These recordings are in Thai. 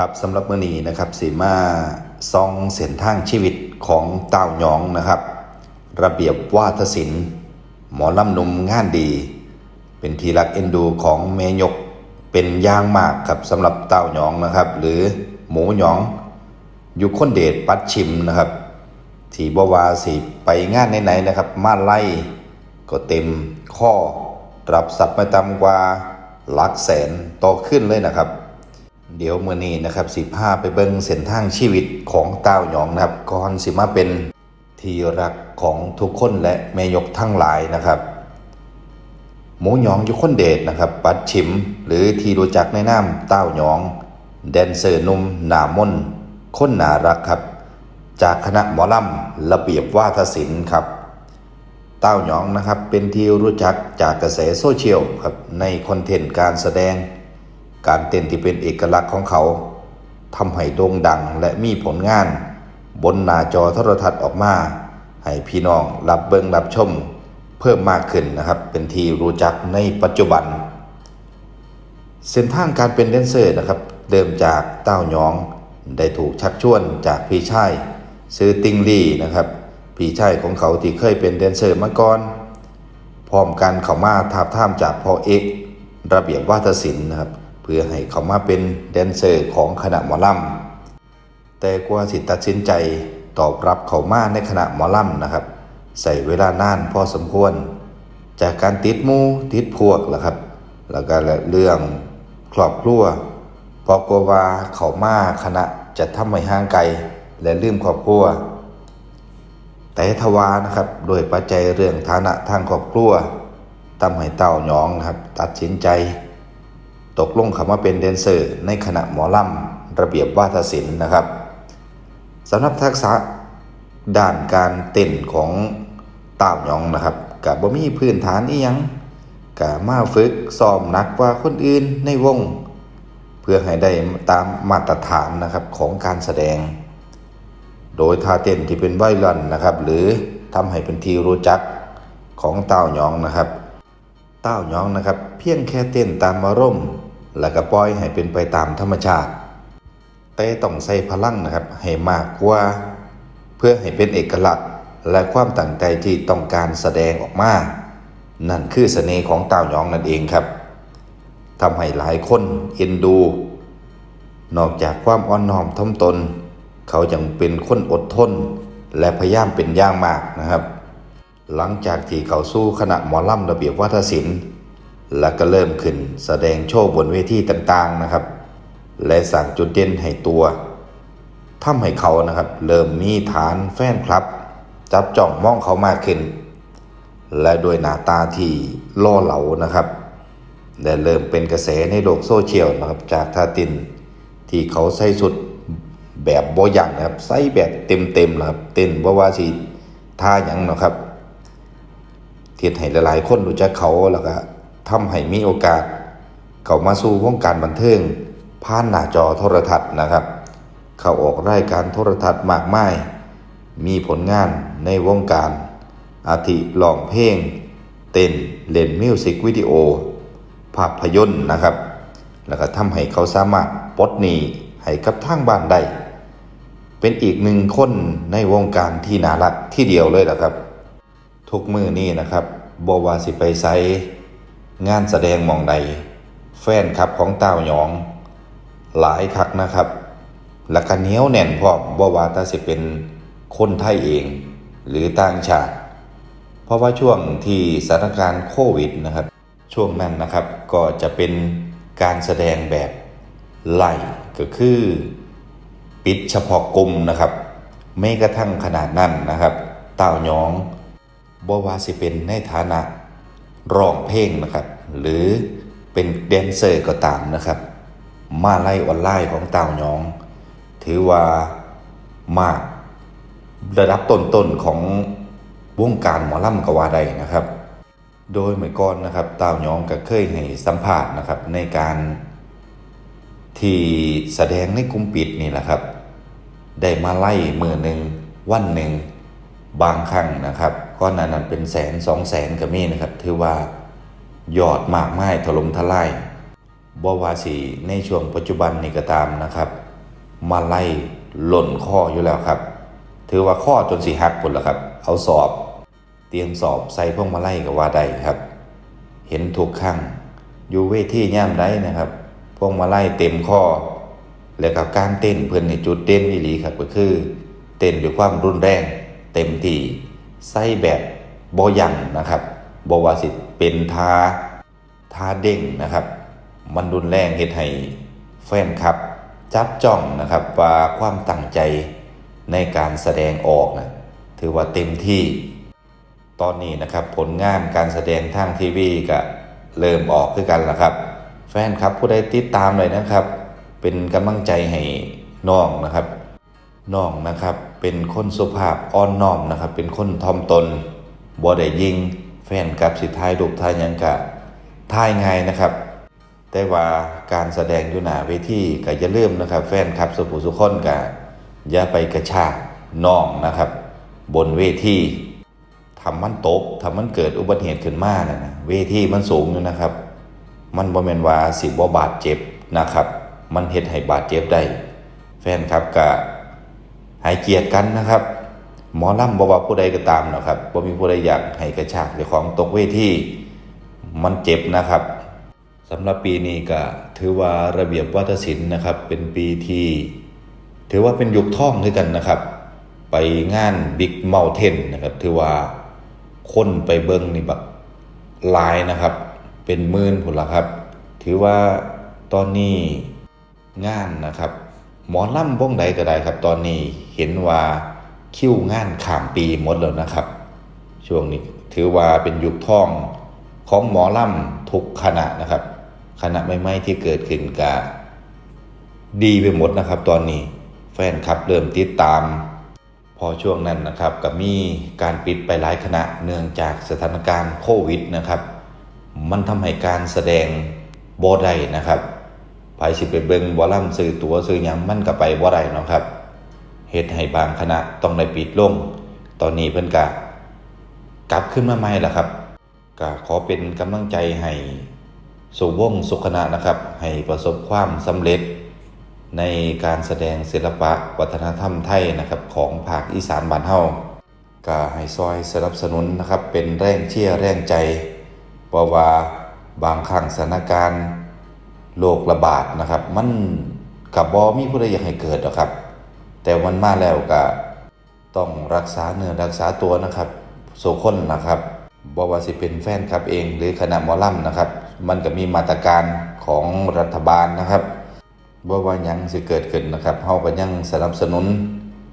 ครับสำหรับมื้อนี้นะครับสีมาซองเส้นทางชีวิตของเต้าหยองนะครับ ระเบียบวาทศิลป์หมอลำหนุ่มงานดี เป็นทีรักเอ็นดูของเมยกเป็นย่างมากครับสำหรับเต้าหยองนะครับ หรือหมูหยองอยู่คนเดชปัดชิมนะครับทีบวาสิไปงานไหนๆนะครับ มาไล่ก็เต็มข้อรับสับไม่ต่ำกว่าหลักแสนต่อขึ้นเลยนะครับ เดี๋ยวเมื่อนี้นะครับสิพาไปเบิ่งเส้นทางชีวิตของเต้าหยองนะครับก่อนสิมาเป็นที่รักของทุกคนและแม่ยกทั้งหลายนะครับ หมูหยองยุคนเดชนะครับ ปัดชิมหรือที่รู้จักในนามเต้าหยอง แดนเซอร์หนุ่มหนามนคนหนารักครับ จากคณะหมอลำระเบียบวาทศิลป์ครับ เต้าหยองนะครับเป็นที่รู้จักจากกระแสโซเชียลครับในคอนเทนต์การแสดง การเต้นที่เป็นเอกลักษณ์ของเขาทำให้โด่งดังและมีผลงาน บนหน้าจอโทรทัศน์ออกมา ให้พี่น้องรับเบิงรับชม เพิ่มมากขึ้นนะครับ เป็นที่รู้จักในปัจจุบัน เส้นทางการเป็นแดนเซอร์นะครับเดิมจากเต้าหยอง ได้ถูกชักชวนจากพี่ชายซื้อติงลี่นะครับพี่ชายของเขาที่เคยเป็นแดนเซอร์มาก่อนพร้อมกันเขามาทาบท่ามจากพ่อเอกระเบียบวาทศิลป์นะครับ พื่อให้เขามาเป็นแดนเซอร์ของคณะหมอลำแต่กว่าสิตัดสินใจตอบรับเขามาในคณะหมอลำนะครับ ใส่เวลานานพอสมควร จากการติดมูติดพวกแหละครับ แล้วก็เรื่องครอบครัวเพราะกลัวว่าเขามาคณะจะทำให้ห่างไกลและลืมครอบครัว แต่ทวานะครับโดยปัจจัยเรื่องฐานะทางครอบครัวทำให้เต้าหยองนะครับ ตัดสินใจ ตกลงคำว่าเป็นแดนเซอร์ในคณะหมอลำระเบียบวาทศิลป์นะครับสำหรับทักษะด้านการเต้นของเต้าหยองนะครับกับบ่มีพื้นฐานอีหยังกะมาฝึกซ้อมหนักกว่าคนอื่นในวง เพื่อให้ได้ตามมาตรฐานนะครับของการแสดง โดยท่าเต้นที่เป็นไวรัลนะครับ หรือทำให้เป็นที่รู้จักของเต้าหยองนะครับ เต้าหยองนะครับ เพียงแค่เต้นตามอารมณ์ แล้วก็ปล่อยให้เป็นไปตามธรรมชาติ แต่ต้องใส่พลังนะครับให้มากกว่า เพื่อให้เป็นเอกลักษณ์และความตั้งใจที่ต้องการแสดงออกมา นั่นคือเสน่ห์ของเต้าหยองนั่นเองครับทำให้หลายคนเอ็นดู นอกจากความอ่อนน้อมถ่อมตน เขายังเป็นคนอดทน และพยายามเป็นอย่างมากนะครับ หลังจากที่เขาสู้คณะหมอลำระเบียบวัฒนศิลป์ และก็เริ่มขึ้นแสดงโชว์บนเวทีต่างๆนะครับ และสั่งจุดเด่นให้ตัวทำให้เขานะครับ เริ่มมีฐานแฟนคลับ จับจ้องมองเขามากขึ้น และโดยหน้าตาที่ล่อเหลานะครับและเริ่มเป็นกระแสในโลกโซเชียลนะครับจากทาตินที่เขาใส่สุดแบบโบยังนะครับใส่แบบเต็มๆนะครับเต้นว่าว่าสิท่าหยังนะครับเทียนให้หลายๆคนรู้จักเขาแล้วก็ ทำให้มีโอกาส เข้ามาสู่วงการบันเทิงผ่านหน้าจอโทรทัศน์นะครับ เขาออกรายการโทรทัศน์มากมาย มีผลงานในวงการ อาทิร้องเพลง เต้นเล่นมิวสิกวิดีโอ ภาพยนตร์นะครับ แล้วก็ทำให้เขาสามารถปลดหนี้ให้กับทางบ้านได้ เป็นอีกหนึ่งคนในวงการที่น่ารักที่เดียวเลยแหละครับ ทุกมือนี้นะครับบว่าสิไปไซ งานแสดงมองใด แฟนครับของเต้าหยอง หลายคักนะครับและกันเหนียวแน่นพร้อมบ่ว่าถ้าสิเป็นคนไทยเอง หรือต่างชาติ เพราะว่าช่วงที่สถานการณ์โควิดนะครับ ช่วงนั้นนะครับก็จะเป็นการแสดงแบบไล่ก็คือ ปิดเฉพาะกลุ่มนะครับไม่กระทั่งขนาดนั้นนะครับ เต้าหยองบ่ว่าสิเป็นในฐานะ ร้องเพลงนะครับ หรือเป็นแดนเซอร์ก็ตามนะครับ มาไล่ออนไลน์ของเต้าหยอง ถือว่ามากระดับต้นๆของวงการหมอลำกว่าใดนะครับ โดยเมื่อก่อนนะครับเต้าหยองก็เคยให้สัมภาษณ์นะครับในการที่แสดงในกลุ่มปิดนี่แหละครับ ได้มาไล่มือหนึ่งวันหนึ่งบางครั้งนะครับ ก้อนนั้นเป็นแสนสองแสนก็มีนะครับ ถือว่ายอดมากไม้ถล่มทลายบวาสีในช่วงปัจจุบันนี่ก็ตามนะครับ มาไล่หล่นข้ออยู่แล้วครับ ถือว่าข้อจนสีหักผลแล้วครับ เอาสอบ เตรียมสอบใส่พวกมาไล่กับว่าได้ครับ เห็นทุกครั้งอยู่เวทีย่ามได้นะครับ พวกมาไล่เต็มข้อ แล้วก็การเต้นเพื่อนในจุดเต้นอีหลีครับก็คือ เต้นด้วยความรุนแรง เต็มที่ ใส่แบบบอยังนะครับบว่าสิเป็นทาทาเด้งนะครับ มันรุนแรงเฮ็ดให้แฟนครับ จับจ้องนะครับว่าความตั้งใจในการแสดงออกนะถือว่าเต็มที่ ตอนนี้นะครับผลงานการแสดงทางทีวีก็เริ่มออกคือกันแล้วครับ แฟนครับผู้ใดติดตามเลยนะครับ เป็นกำลังใจให้น้องนะครับ น้องนะครับ เป็นคนสุภาพอ่อนน้อมนะครับ เป็นคนทอมตนบ่ได้ยิง แฟนกับสิทายดุกทายยังกะทายง่ายนะครับ แต่ว่าการแสดงอยู่หนาเวทีก็อย่าลืมนะครับ แฟนครับสุภุสุคนกะอย่าไปกระชากน้องนะครับ บนเวทีทำมันตกทำมันเกิดอุบัติเหตุขึ้นมานะนะเวทีมันสูงอยู่นะครับ มันบ่แมนว่าสิบ่บาดเจ็บนะครับ มันเฮ็ดให้บาดเจ็บได้ แฟนครับก็ให้เกียรติกันนะครับ หมอลำบ่ว่าผู้ใดก็ตามนะครับบ่มีผู้ใดอยากให้กระชากเจ้าของตกเวทีมันเจ็บนะครับสำหรับปีนี้ก็ถือว่าระเบียบวัฒนศิลป์นะครับ เป็นปีที่ถือว่าเป็นยุคท่องด้วยกันนะครับ ไปงานบิ๊กเม t เทนนะครับ ถือว่าคนไปเบิ้งนี่แบบหลายนะครับ เป็นหมื่นผลละครับ ถือว่าตอนนี้งานนะครับ หมอลำวงใดก็ได้ครับ ตอนนี้เห็นว่าคิวงานข้ามปีหมดแล้วนะครับ ช่วงนี้ถือว่าเป็นยุคท่องของหมอลำทุกคณะนะครับ คณะใหม่ๆที่เกิดขึ้นกะดีไปหมดนะครับ ตอนนี้แฟนครับเริ่มติดตาม พอช่วงนั้นนะครับก็มีการปิดไปหลายคณะเนื่องจากสถานการณ์โควิดนะครับ มันทำให้การแสดงบ่ได้นะครับ ไปสิไปเบิงบ่ล่ำซื้อตัวซื้อยังมันก็ไปบ่าได้เนาะครับเฮ็ดให้บางคณะต้องได้ปิดลง ตอนนี้เพิ่นก็กลับขึ้นมาใหม่ละครับก็ขอเป็นกำลังใจให้สุวงศ์สุขณะนะครับ ให้ประสบความสำเร็จ ในการแสดงศิลปะวัฒนธรรมไทยนะครับ ของภาคอีสานบ้านเฮาก็ให้ซอยสนับสนุนนะครับ เป็นแรงเชียร์แรงใจเพราะว่าบางครั้งสถานการณ์ โรคระบาดนะครับ มันกับบอมีผู้ใดอยากให้เกิดหรอกครับ แต่มันมาแล้วก็ต้องรักษาเนื้อรักษาตัวนะครับโซคนนะครับบอว่าสิเป็นแฟนครับเอง หรือคณะหมอลำนะครับ มันก็มีมาตรการของรัฐบาลนะครับบ่ว่ายังสิเกิดขึ้นนะครับเฮาก็ยังสนับสนุน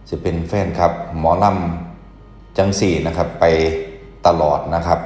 สิเป็นแฟนครับหมอลำจังสี่นะครับไปตลอดนะครับ